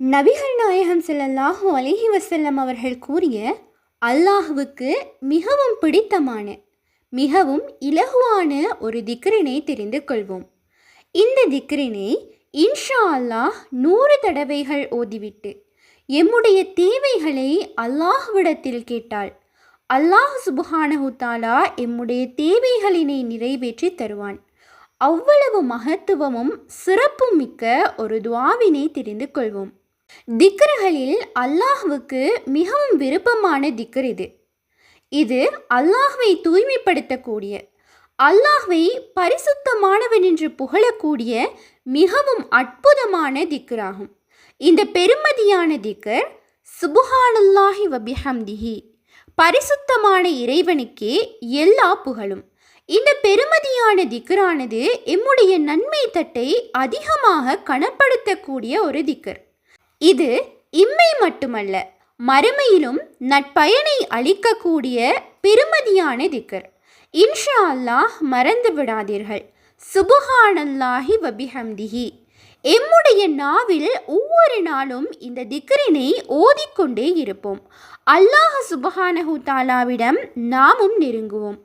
நபிகள் நாயகம் ஸல்லல்லாஹு அலைஹி வசல்லம் அவர்கள் கூறிய அல்லாஹுவுக்கு மிகவும் பிடித்தமான மிகவும் இலகுவான ஒரு திக்ரினை தெரிந்து கொள்வோம். இந்த திக்ரினை இன்ஷா அல்லாஹ் நூறு தடவைகள் ஓதிவிட்டு எம்முடைய தேவைகளை அல்லாஹ்விடத்தில் கேட்டால் அல்லாஹ் சுபஹானஹு எம்முடைய தேவைகளினை நிறைவேற்றி தருவான். அவ்வளவு மகத்துவமும் சிறப்பும் மிக்க ஒரு துவாவினை தெரிந்து கொள்வோம். திக்கர்களில் அல்லாஹ்வுக்கு மிகவும் விருப்பமான திக்கர் இது. இது அல்லாஹ்வை தூய்மைப்படுத்தக்கூடிய அல்லாஹ்வை பரிசுத்தமானவன் என்று புகழக்கூடிய மிகவும் அற்புதமான திக்கராகும். இந்த பெருமதியான திக்கர் சுபுஹானல்லாஹி வபிஹம்திஹி பரிசுத்தமான இறைவனுக்கே எல்லா புகழும். இந்த பெருமதியான திக்கரானது எம்முடைய நன்மை தட்டை அதிகமாக கனப்படுத்தக்கூடிய ஒரு திக்கர். இது இம்மை மட்டுமல்ல மறுமையிலும் நட்பயனை அளிக்கக்கூடிய பெருமதியான திக்கர் இன்ஷா அல்லாஹ் மறந்து விடாதீர்கள். சுபுஹானல்லாஹி வபிஹம்திஹி. எம்முடைய நாவில் ஒவ்வொரு நாளும் இந்த திக்கரினை ஓதிக்கொண்டே இருப்போம். அல்லாஹ் சுபஹானஹு தாலாவிடம் நாமும் நெருங்குவோம்.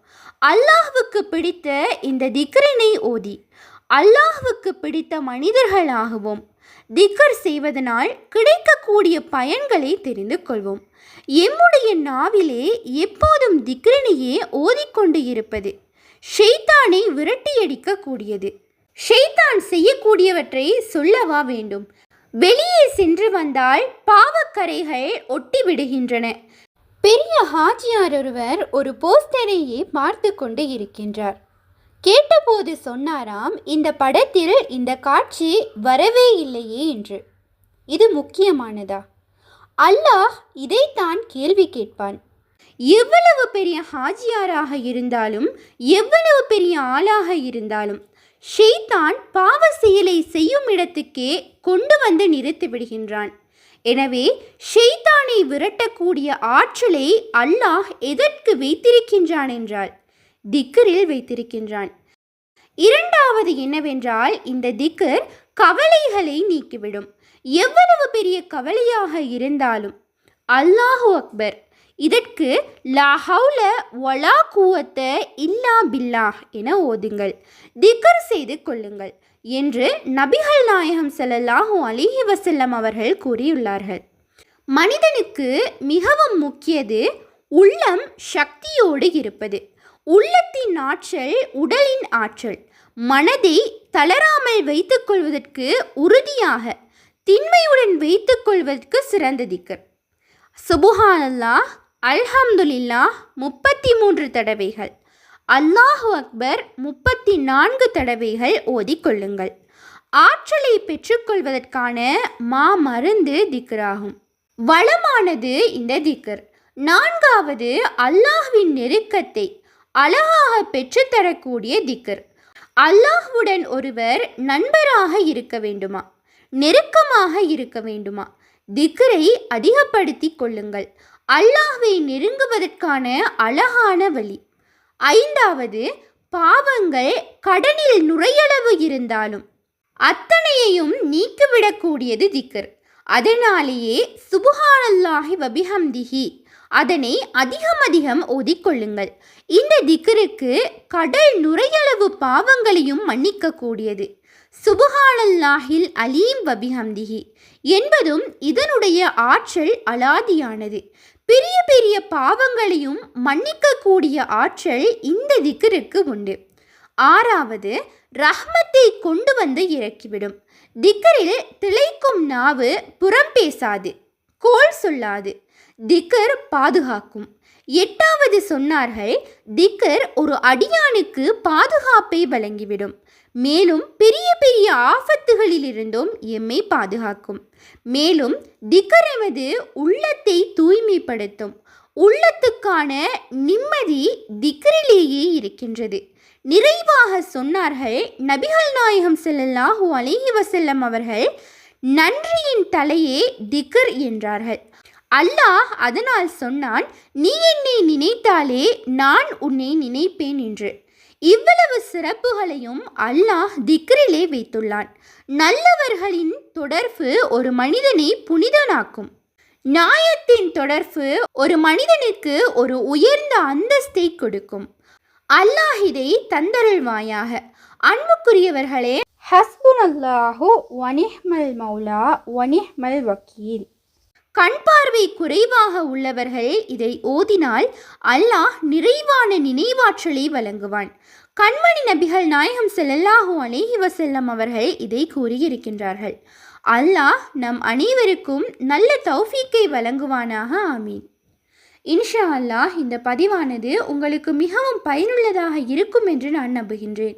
அல்லாஹுவுக்கு பிடித்த இந்த திக்கரினை ஓதி அல்லாஹுவுக்கு பிடித்த மனிதர்களாகவும். திக்கர் செய்வதனால் கிடைக்கக்கூடிய பயன்களை தெரிந்து கொள்வோம். எம்முடைய நாவிலே எப்போதும் திக்ரினையே ஓதிக்கொண்டு இருப்பது ஷெய்தானை விரட்டியடிக்கக்கூடியது. ஷெய்தான் செய்யக்கூடியவற்றை சொல்லவா வேண்டும்? வெளியே சென்று வந்தால் பாவக்கரைகள் ஒட்டி விடுகின்றன பெரிய ஹாஜியார் ஒருவர் ஒரு போஸ்டரையே பார்த்து கொண்டு இருக்கின்றார். கேட்டபோது சொன்னாராம் இந்த படத்தில் இந்த காட்சி வரவே இல்லையே என்று. இது முக்கியமானதா? அல்லாஹ் இதைத்தான் கேள்வி கேட்பான். எவ்வளவு பெரிய ஹாஜியாராக இருந்தாலும் எவ்வளவு பெரிய ஆளாக இருந்தாலும் ஷெய்தான் பாவ செயலை செய்யும் இடத்துக்கே கொண்டு வந்து நிறுத்தி விடுகின்றான். எனவே ஷெய்தானை விரட்டக்கூடிய ஆற்றலை அல்லாஹ் எதற்கு வைத்திருக்கின்றான் என்றால் திக்கரில் வைத்திருக்கின்றான். இரண்டாவது என்னவென்றால் இந்த திக்கர் கவலைகளை நீக்கிவிடும். எவ்வளவு பெரிய கவலையாக இருந்தாலும் அல்லாஹு அக்பர் இதற்கு லாஹவுல ஒலா கூவத்த இல்லா பில்லாஹ் என ஓதுங்கள். திக்கர் செய்து கொள்ளுங்கள் என்று நபிகள் நாயகம் செல்லல்லாஹு அலிஹி வசல்லம் அவர்கள் கூறியுள்ளார்கள். மனிதனுக்கு மிகவும் முக்கியது உள்ளம் சக்தியோடு இருப்பது. உள்ளத்தின் ஆற்றல் உடலின் ஆற்றல். மனதை தளராமல் வைத்துக்கொள்வதற்கு உறுதியாக திண்மையுடன் வைத்துக்கொள்வதற்கு சிறந்த திக்கர். சுபுஹானல்லாஹ் அல்ஹம்துலில்லாஹ் முப்பத்தி மூன்று தடவைகள். அல்லாஹு அக்பர் முப்பத்தி நான்கு தடவைகள் ஓதிக்கொள்ளுங்கள் ஆற்றலை பெற்றுக்கொள்வதற்கான மா மருந்து திக்கராகும். வளமானது இந்த திக்கர். நான்காவது அல்லாஹ்வின் நெருக்கத்தை. அழகாக பெற்றுத்தரக்கூடிய திக்கர். அல்லாஹ்வுடன் ஒருவர் நண்பராக இருக்க வேண்டுமா? நெருக்கமாக இருக்க வேண்டுமா? திக்கரை அதிகப்படுத்தி கொள்ளுங்கள். அல்லாஹ்வை நெருங்குவதற்கான அழகான வழி. ஐந்தாவது பாவங்கள் கடனில் நுரையளவு இருந்தாலும் அத்தனையையும் நீக்கிவிடக்கூடியது திக்கர். அதனாலேயே சுபுகானல்லாஹி வபிஹம்திஹி. அதனை அதிகம் அதிகம் ஓதிக்கொள்ளுங்கள். இந்த திக்கருக்கு கடல் நுரையளவு பாவங்களையும் மன்னிக்கக்கூடியது. சுபுஹானல்லாஹில் அலீம் வபிஹம்திஹி என்பதும் இதனுடைய ஆற்றல் அலாதியானது. பெரிய பெரிய பாவங்களையும் மன்னிக்கக்கூடிய ஆற்றல் இந்த திக்கருக்கு உண்டு. ஆறாவது ரஹ்மத்தை கொண்டு வந்து இறக்கிவிடும். திக்கரில் திளைக்கும் நாவு புறம் பேசாது. கோல் சொல்லாது. திக்கர் பாதுகாக்கும். எட்டாவது சொன்னார்கள் திக்கர் ஒரு அடியானுக்கு பாதுகாப்பை வழங்கிவிடும். மேலும் பெரிய பெரிய ஆபத்துகளிலிருந்தும் எம்மை பாதுகாக்கும். மேலும் திக்கர் எமது உள்ளத்தை தூய்மைப்படுத்தும். உள்ளத்துக்கான நிம்மதி திக்கரிலேயே இருக்கின்றது. நிறைவாக சொன்னார்கள் நபிகள் நாயகம் செல்லல்லாஹு அலைஹி வசல்லம் அவர்கள் நன்றியின் தலையே திகர் என்றார்கள். அல்லாஹ் அதனால் சொன்னான் நீ என்னை நினைத்தாலே நான் உன்னை நினைப்பேன் என்று. இவ்வளவு சிறப்புகளையும் அல்லாஹ் திக்ரிலே வைத்துள்ளான். நல்லவர்களின் தொடர்பு ஒரு மனிதனை புனிதனாக்கும். நியாயத்தின் தொடர்பு ஒரு மனிதனுக்கு ஒரு உயர்ந்த அந்தஸ்தை கொடுக்கும். அல்லாஹ் இதை தந்தருள்வாயாக. அன்புக்குரியவர்களே ஹஸ்புனல்லாஹு வனிஹ்மல் மௌலா வனிஹ்மல் வக்கீல். கண் பார்வை குறைவாக உள்ளவர்கள் இதை ஓதினால் அல்லாஹ் நிறைவான நினைவாற்றலை வழங்குவான். கண்மணி நபிகள் நாயகம் ஸல்லல்லாஹு அலைஹி வசல்லம் அவர்கள் இதை கூறியிருக்கின்றார்கள். அல்லாஹ் நம் அனைவருக்கும் நல்ல தௌஃபீக்கை வழங்குவானாக ஆமீன். இன்ஷா அல்லாஹ் இந்த பதிவானது உங்களுக்கு மிகவும் பயனுள்ளதாக இருக்கும் என்று நான் நம்புகின்றேன்.